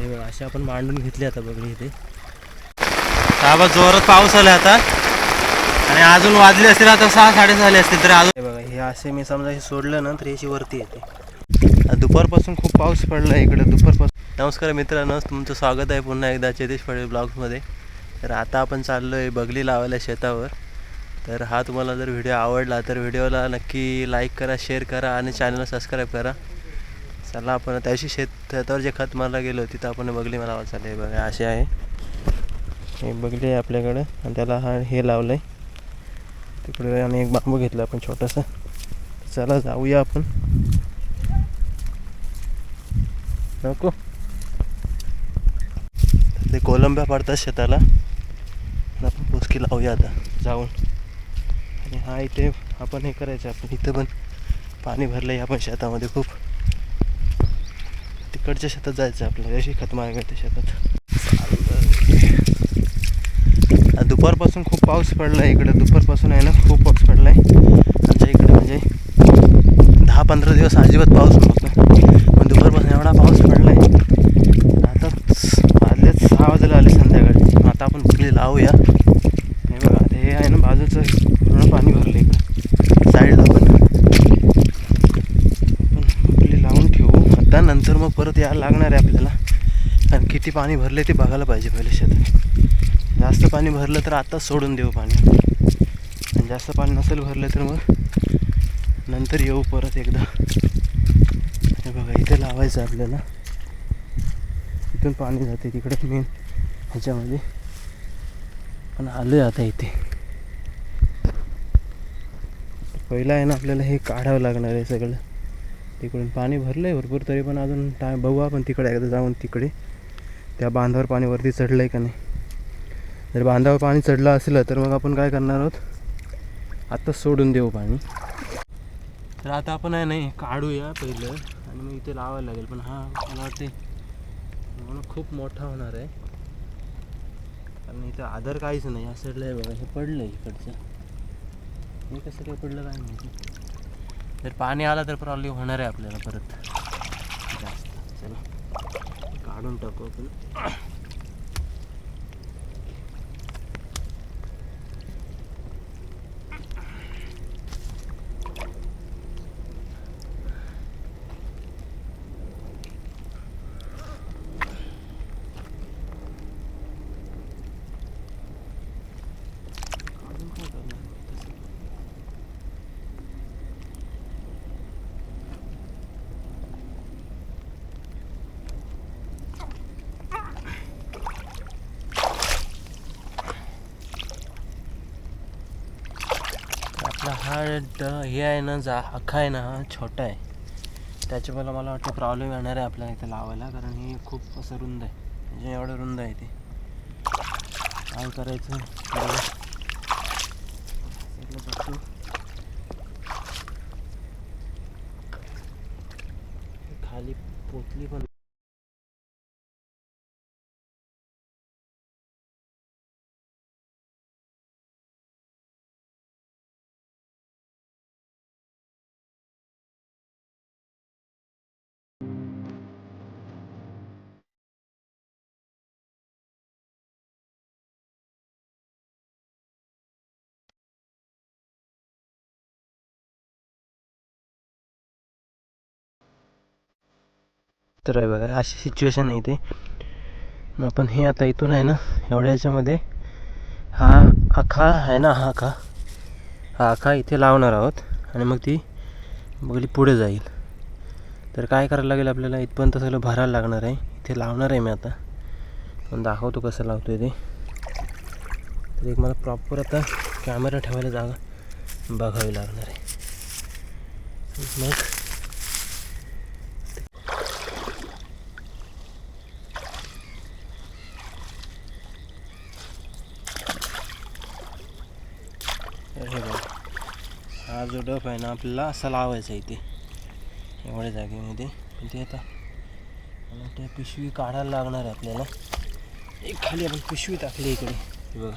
हे बघा असे आपण मांडून घेतले आता बघली इथे. बाबा जोरात पाऊस आला आता. आणि अजून वाजले असतील आता सहा साडेसहा झाले असतील तर अजून. बघा हे असे मी समजा हे सोडलं ना तर याची वरती येते. दुपारपासून खूप पाऊस पडला इकडे दुपारपासून. नमस्कार मित्रांनो तुमचं स्वागत आहे पुन्हा एकदा चेतेश पडेल ब्लॉग्समध्ये. तर आता आपण चाललो आहे बगली लावायला शेतावर. तर हा तुम्हाला जर व्हिडिओ आवडला तर व्हिडिओला नक्की लाईक करा शेअर करा आणि चॅनलला सबस्क्राईब करा. चला आपण त्याशी शेत शेतावर जे खत मारलं गेलो तिथं आपण बघली मला चालू हे बघा असे आहे. हे बघली आहे आपल्याकडं. आणि त्याला हा हे लावलं आहे तिकडे आणि एक बांबू घेतला आपण छोटासा. चला जाऊया आपण. नको. ते कोलंब्या पडतात शेताला. आपण पोचकी लावूया आता जाऊन. आणि हा इथे आपण हे करायचं आपण इथं पण पाणी भरलं आहे आपण शेतामध्ये खूप. तिकडच्या शेतात जायचं आहे आपल्याला. अशी खत मारायला शेतात. दुपारपासून खूप पाऊस पडला आहे इकडं दुपारपासून आहे ना खूप पाऊस पडला आहे आमच्या इकडे म्हणजे दहा पंधरा दिवस अजिबात पाऊस नव्हता पण दुपारपासून एवढा पाऊस पडला आहे आता आधलेच सहा वाजायला आले संध्याकाळी. आता आपण बघली लावूया हे बघा आता हे आहे ना बाजूचं पूर्ण पाणी भरलं इकडं साईडला पण आपण बघली लावून ठेवू आता नंतर मग परत यायला लागणार आहे आपल्याला. कारण किती पाणी भरले ते बघायला पाहिजे पहिले शेतात. जास्त पाणी भरलं तर आत्ताच सोडून देऊ पाणी. आणि जास्त पाणी नसेल भरलं तर मग नंतर येऊ परत एकदा. हे बघा इथे लावायचं आपल्याला. इथून पाणी जाते तिकडे मेन ह्याच्यामध्ये. पण आलो आहे आता इथे. पहिलं आहे ना आपल्याला हे काढावं लागणार आहे सगळं. तिकडून पाणी भरलं आहे भरपूर तरी पण अजून टाईम बघू आपण तिकडे एकदा जाऊन तिकडे. त्या बांधावर पाणी वरती चढलं आहे का नाही. जर बांधावर पाणी चढलं असलं तर मग आपण काय करणार आहोत? आत्ताच सोडून देऊ पाणी. तर आता आपण आहे नाही काढूया पहिलं आणि मग इथे लावायला लागेल. पण हा मला वाटते म्हणून खूप मोठा होणार आहे. कारण इथं आधार काहीच नाही या साईडला आहे बघा हे पडलं आहे इकडचं. हे कसं काय पडलं काय माहिती. जर पाणी आलं तर प्रॉब्लेम होणार आहे आपल्याला परत. जास्त. चला. काढून टाकू आपण काढून काय करणार तसं आपला हा ड हे आहे ना जा अख्खा आहे ना हा छोटा आहे. त्याच्यामुळे मला वाटतं प्रॉब्लेम येणार आहे आपल्याला इथे लावायला कारण हे खूप असं रुंद आहे. म्हणजे एवढं रुंद आहे ते. काय करायचं? बघतो. खाली पोतली पण तर आहे बघा अशी सिच्युएशन आहे इथे. मग आपण हे आता इथून आहे ना एवढ्या याच्यामध्ये हा आखा आहे ना हा आखा. हा आखा इथे लावणार आहोत आणि मग ती बघली पुढे जाईल. तर काय करायला लागेल आपल्याला? इथपर्यंत सगळं भरायला लागणार आहे. इथे लावणार आहे मी आता. पण दाखवतो कसं लावतो ते. तर एक मला प्रॉपर आता कॅमेरा ठेवायला जागा बघावी लागणार आहे. मग हे बघ. हा जो डफ आहे ना आपल्याला असा लावायचा इथे. एवढ्या जागेमध्ये. पण ते आता मला पिशवी काढायला लागणार आहे आपल्याला. एक खाली आपण पिशवी टाकली इकडे. हे बघा.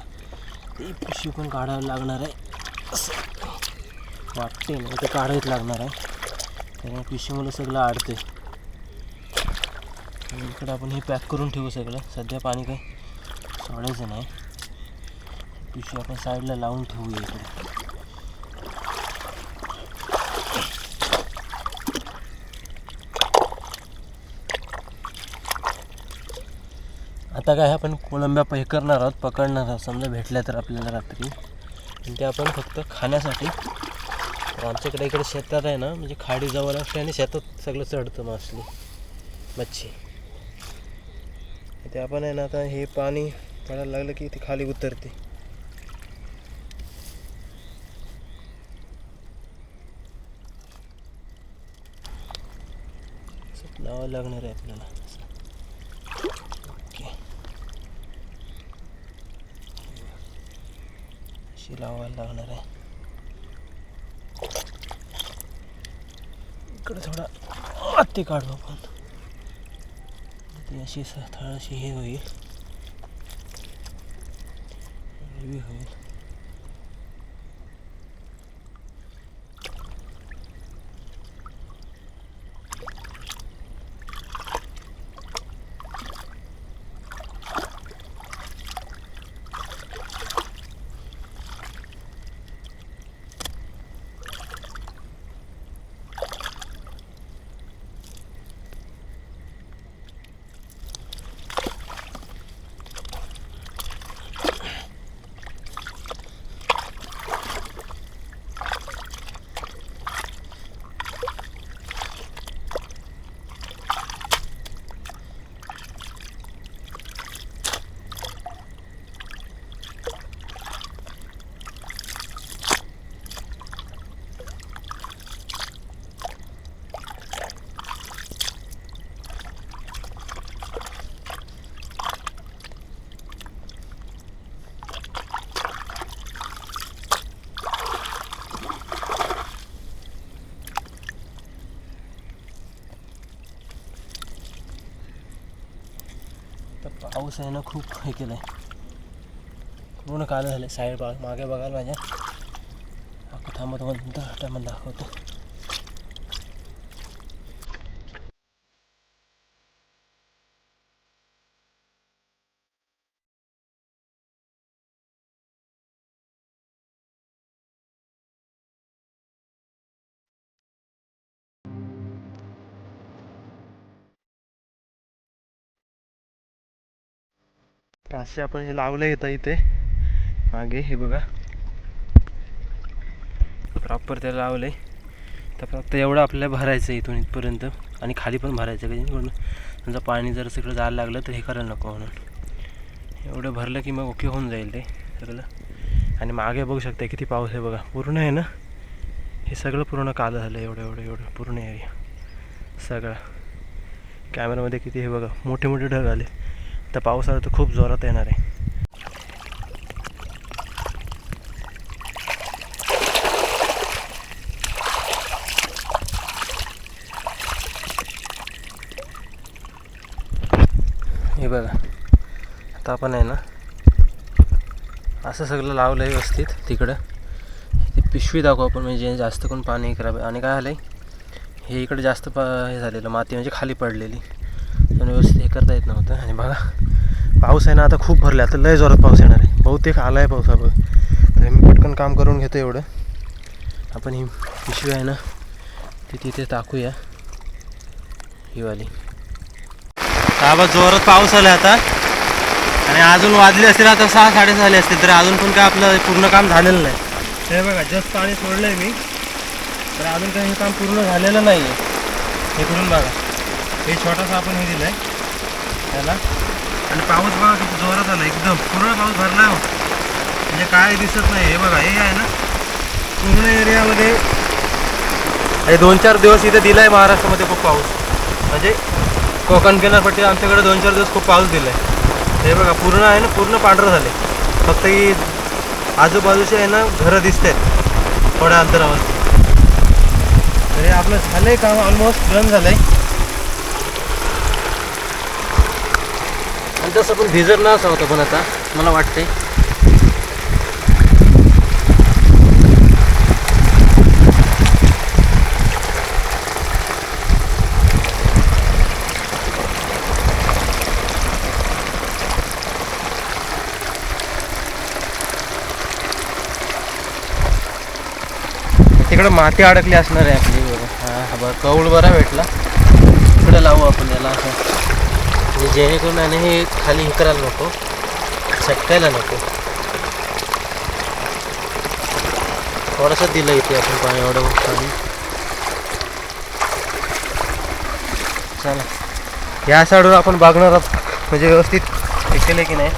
ती पिशवी पण काढायला लागणार आहे. असं. वाटते ना ते काढायच लागणार आहे. कारण पिशवीमुळे सगळं आडते इकडं आपण हे पॅक करून ठेवू सगळं. सध्या पाणी काही सोडायचं नाही. पिशवी आपण साईडला लावून ठेवूया इकडे. आता काय आपण कोलंब्या हे करणार आहोत पकडणार आहोत. समजा भेटल्या तर आपल्याला रात्री. आणि ते आपण फक्त खाण्यासाठी आमच्याकडे इकडे शेतात आहे ना म्हणजे खाडी जवळ असते आणि शेतात सगळं चढतं मासली मच्छी. ते आपण आहे ना आता हे पाणी पडायला लागलं की ते खाली उतरते. असं लागणार आहे आपल्याला ओके ती लावायला लागणार आहे. इकडे थोडा हत्ती काढू आपण. ती अशी थोडीशी हे होईल. होईल. तर पाऊस आहे ना खूप हे केलं आहे पूर्ण कालं झालं साईड बघ मागे बघायला माझ्या थांबत म्हणून म्हणतो टायमात दाखवतो. तर असे आपण हे लावलं येतं इथे. मागे हे बघा. प्रॉपर त्याला लावलं आहे तर फक्त एवढं आपल्याला भरायचं आहे इथून इथपर्यंत. आणि खाली पण भरायचं आहे. म्हणून समजा पाणी जर सगळं जायला लागलं तर हे करायला नको म्हणून. एवढं भरलं की मग ओके होऊन जाईल ते. सगळं आणि मागे बघू शकता किती पाऊस आहे बघा. पूर्ण आहे ना? हे सगळं पूर्ण कालं झालं एवढं एवढं एवढं. पूर्ण एरिया सगळं. कॅमेरामध्ये किती हे बघा. मोठे मोठे ढग आले. तर पाऊस आला तर खूप जोरात येणार आहे. हे बघा आता आपण आहे ना असं सगळं लावलं आहे व्यवस्थित तिकडं. ती पिशवी दाखवू आपण म्हणजे जास्त करून पाणी हे आणि काय झालं आहे हे इकडे जास्त पा हे झालेलं माती म्हणजे खाली पडलेली. पण व्यवस्थित हे करता येत नव्हतं. आणि बघा पाऊस आहे ना आता खूप भरला. आता लय जोरात पाऊस येणार आहे. बहुतेक आला आहे पाऊस बघ तर मी पटकन काम करून घेतो एवढं. आपण ही पिशवी आहे ना ती तिथे टाकूया. ही वाली. बाबा जोरात पाऊस आला आता. आणि अजून वाजले असतील आता सहा साडे झाले असतील तर अजून पण काय आपलं पूर्ण काम झालेलं नाही. हे बघा जस्ट पाणी सोडलं आहे मी. तर अजून काही हे काम पूर्ण झालेलं नाही आहे हे करून बघा. हे छोटासा आपण हे दिलं आहे त्याला आणि पाऊस बघा किती जोरात आला एकदम. पूर्ण पाऊस भरला आहे म्हणजे काय दिसत नाही हे बघा हे आहे ना. पूर्ण एरियामध्ये हे दोन चार दिवस इथे दिला आहे महाराष्ट्रामध्ये खूप पाऊस. म्हणजे कोकण किनारपट्टी आमच्याकडे दोन चार दिवस खूप पाऊस दिला आहे हे बघा पूर्ण आहे ना पूर्ण पांढरं झाले फक्त ही आजूबाजूचे आहे ना घरं दिसत. आहेत थोड्या अंतरावर. तर हे आपलं झालं आहे काम ऑलमोस्ट डन झालं आहे तसं पण भिजर ना असा होता पण आता मला वाटते तिकडं माती अडकली असणार आहे आपली. बरं हा हा बरं कौळ बरा भेटला. तिकडं लावू आपण याला असं. म्हणजे जेणेकरून आणि हे खाली हे करायला नको. चटकायला नको. थोडंसं दिलं इथे आपण पाणी एवढं पाणी. चला. या साईडवर आपण बघणार आहोत म्हणजे व्यवस्थित हे की नाही.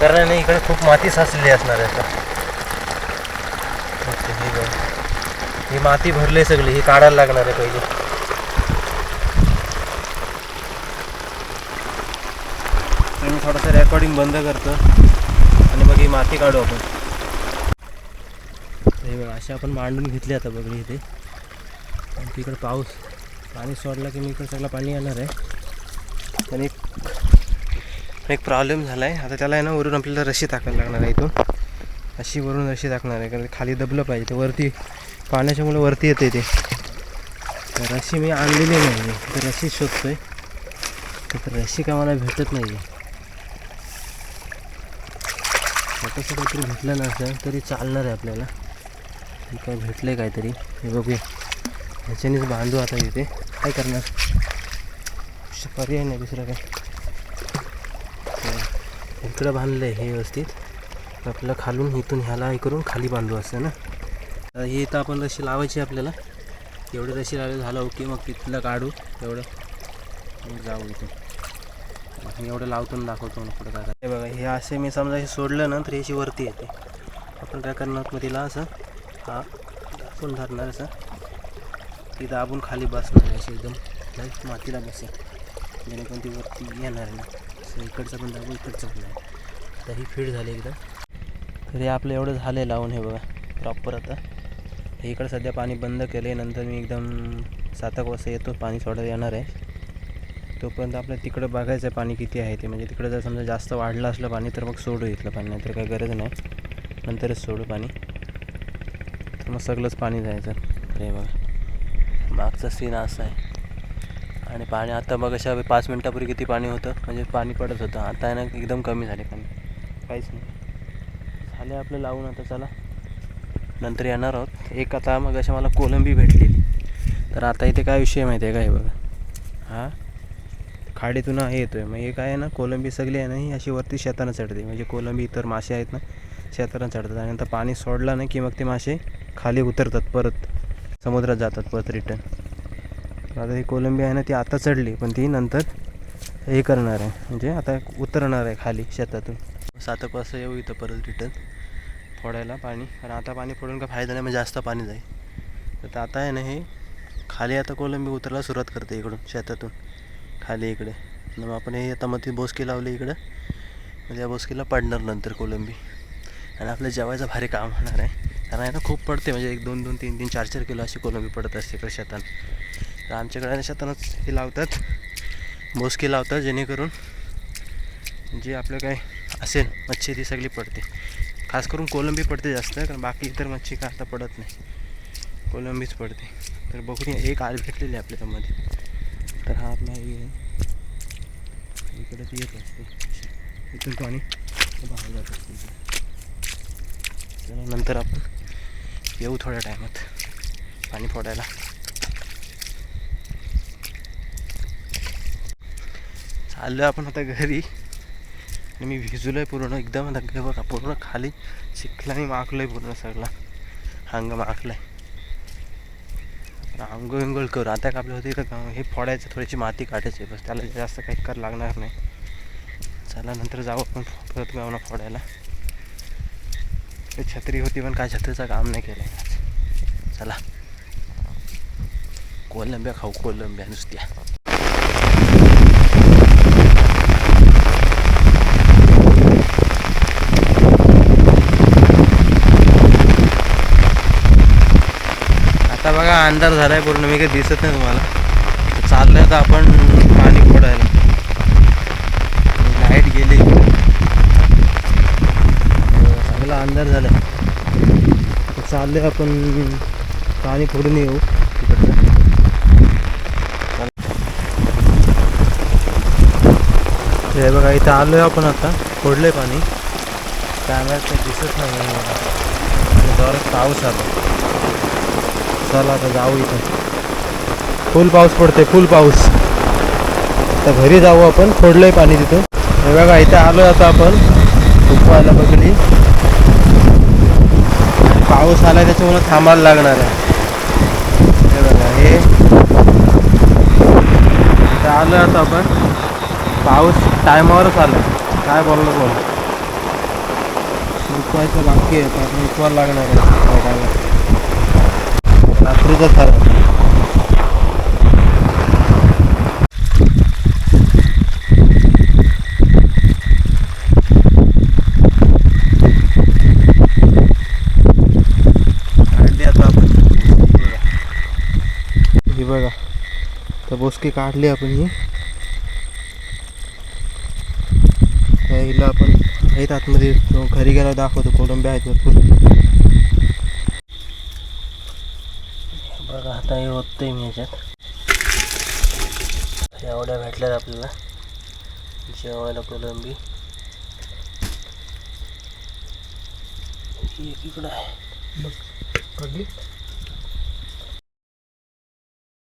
कारण नाही इकडे खूप माती साचलेली असणार आहे आता. ओके, ही माती भरली सगळी ही काढायला लागणार आहे पहिले तर मी थोडंसं रेकॉर्डिंग बंद करतो. आणि मग ही माती काढू आपण. हे बघा असे आपण मांडून घेतली आता बघली इथे. आणि तिकडं पाऊस. पाणी सोडला की मी इकडं सगळं पाणी येणार आहे. आणि एक प्रॉब्लेम झाला आहे आता त्याला आहे ना वरून आपल्याला रशी टाकायला लागणार आहे इथून. अशी वरून रशी टाकणार आहे. कारण खाली दबलं पाहिजे. ते वरती पाण्याच्यामुळे वरती येते ते. तर रशी मी आणलेली नाही. तर रशी शोधतोय. तर रशी का मला भेटत नाही आहे छोटंसं काहीतरी भेटलं नसेल तरी चालणार आहे आपल्याला. हे काय भेटलं आहे काहीतरी? हे बघूया ह्याच्यानेच बांधू आता इथे. काय करणार? पर्याय नाही दुसरं काय? तर इकडं बांधलं आहे हे व्यवस्थित. तर आपल्याला खालून इथून ह्याला हे करून खाली बांधू असं ना? हे तर आपण रशी लावायची आपल्याला एवढं रशी लावलं झालं ओके मग तिथलं काढू. एवढं. जाऊ इथे मी एवढं लावतो दाखवतो मग काय हे बघा हे असे मी समजा हे सोडलं ना तर ह्याची वरती येते. आपण काय करणार मग तिला असं हा दाबून धरणार असं. ती दाबून खाली बसणार अशी एकदम लाइट मातीला बसेल. जेणेकरून ती वरती येणार नाही. असं इकडचं पण दाबून इकडचं पण नाही आता ही फिट झाली एकदा तर हे आपलं एवढं झालं आहे लावून हे बघा प्रॉपर आता. हे इकडं सध्या पाणी बंद केलं आहे नंतर मी एकदम सात एक वाजता येतो पाणी सोडायला येणार आहे. तोपर्यंत आपल्याला तिकडं बघायचं आहे पाणी किती आहे ते. म्हणजे तिकडं जर समजा जास्त वाढलं असलं पाणी तर मग सोडू इथलं पाणी नाहीतर काही गरज नाही. नंतरच सोडू पाणी. तर मग सगळंच पाणी जायचं. हे बघा. मागचा सीन असा आहे. आणि पाणी आता मग अशा पाच मिनटापूर्वी किती पाणी होतं? म्हणजे पाणी पडत होतं. आता आहे ना एकदम कमी झाले पाणी. काहीच नाही. झाले आपलं लावून आता चला. नंतर येणार आहोत. एक आता मग अशा मला कोलंबी भेटलेली तर आता इथे काय विषय माहिती आहे का हे बघा? हां? खाडीतून हे येतो आहे मग हे काय आहे ना कोलंबी सगळी आहे ना ही अशी वरती शेतानं चढते. म्हणजे कोलंबी इतर मासे आहेत ना शेतानं चढतात. आणि नंतर पाणी सोडलं नाही की मग ते मासे खाली उतरतात परत. समुद्रात जातात परत रिटर्न आता ही कोलंबी आहे ना ती आता चढली पण ती नंतर हे करणार आहे. म्हणजे आता उतरणार आहे खाली शेतातून. सातक वाजता येऊ इथं परत रिटर्न फोडायला पाणी. कारण आता पाणी फोडून काय फायदा नाही म्हणजे जास्त पाणी जाईल. तर आता आहे ना हे खाली आता कोलंबी उतरायला सुरुवात करते इकडून शेतातून. खाली इकडे. मग आपण हे आता मग ती बोसकी लावली इकडं. म्हणजे या बोसकीला पडणार नंतर कोलंबी. आणि आपलं जेवायचं भारी काम होणार आहे. कारण आहे ना खूप पडते. म्हणजे एक दोन दोन तीन तीन चार चार किलो अशी कोलंबी पडत असते इकडे शेतात. तर आमच्याकडे शेतानच ना हे लावतात. बोसकी लावतात जेणेकरून जे आपलं काय असेल मच्छी ती सगळी पडते. खास करून कोलंबी पडते जास्त कारण बाकी इतर मच्छी का आता पडत नाही. कोलंबीच पडते. तर बघून एक आल भेटलेली आहे त्यामध्ये तर हा आपला हे आहे. इकडे ती येत असते इथून पाणी बाहेर जात असते. चला नंतर आपण येऊ थोड्या टायमात पाणी फोडायला. चाललो आपण आता घरी. आणि मी भिजलो आहे पूर्ण एकदम धक्के बघा पूर्ण खाली चिखलाने माखलं आहे पूर्ण सगळा. अंग माखलं आहे आंघोळ विंघोळ करू. आता का आपल्या होती तर का- हे फोडायचं थोडीशी माती काढायची बस. त्याला जास्त काही कर लागणार नाही. चला नंतर जाऊ आपण परत गावना फोडायला. छत्री होती पण काय छत्रीचं काम नाही केलं आहे चला. कोलंब्या खाऊ कोलंब्या नुसत्या. अंधार झाला आहे पूर्ण. मी काही दिसत नाही तुम्हाला. चाललं चाललंय तर आपण पाणी फोडायला. लाइट गेली. चांगला अंधार झाला चाललं चाललोय आपण पाणी फोडून येऊ तिकडचं हे बघा इथं आलो आहे आपण आता. फोडलंय पाणी. कॅमेऱ्यात दिसत नाही आणि जोरात पाऊस आला चला आता जाऊ इथं. फुल पाऊस पडते फुल पाऊस. तर घरी जाऊ आपण सोडलंय पाणी तिथं. हे बघा इथे आलो आता आपण उकवायला बघली पाऊस आला त्याच्यामुळे थांबायला लागणार आहे. हे बघा हे. इथं आलो आता आपण. पाऊस टायमावरच आला काय बोललो कोण? उकवायचं बाकी आहे उकवायला लागणार आहे. बघायला रात्रीचं काढली आता आपण. बघा तर बोसकी काढली आपण ही. हिला आपण आहेत आतमध्ये घरी गेला दाखवतो कोलंबे आहेत भरपूर. बघा आता हे होतंय मी याच्यात. एवढ्या भेटल्यात आपल्याला. जेवायला कोलंबी. एक इकडं आहे. काढली?